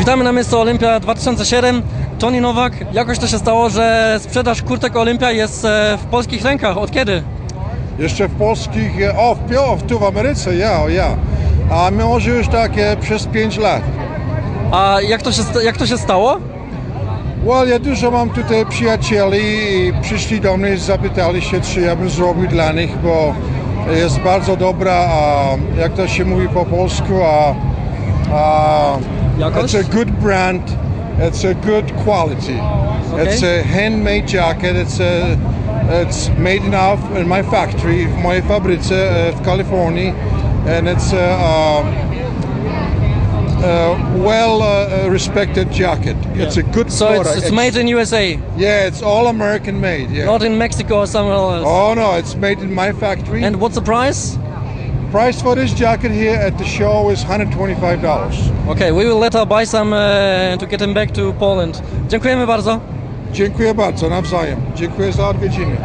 Wracamy na miejsce Olimpia 2007. Tony Nowak, jakoś to się stało, że sprzedaż kurtek Olimpia jest e, w polskich rękach. Od kiedy? Jeszcze w polskich, e, o, w, tu w Ameryce, ja, ja. A może już tak e, przez 5 lat. A jak to się, jak to się stało? Well, ja dużo mam tutaj przyjacieli i przyszli do mnie i zapytali się, czy ja bym zrobił dla nich, bo jest bardzo dobra, a jak to się mówi po polsku, a, a It's a good brand, it's a good quality. Okay. It's a handmade jacket, it's a, it's made in, in my factory, my mojej fabryce uh, uh, California, and it's a, a, a well uh, respected jacket. It's a good So product. it's, it's made in USA, Yeah, it's all American made. Yeah. not in Mexico or somewhere else. oh no, it's made in my factory. And what's the price? Price for this jacket here at the show is $125. Okay, we will later buy some uh, to get him back to Poland. Dziękujemy bardzo. Dziękuję bardzo, nawzajem. Dziękuję za odwiedziny.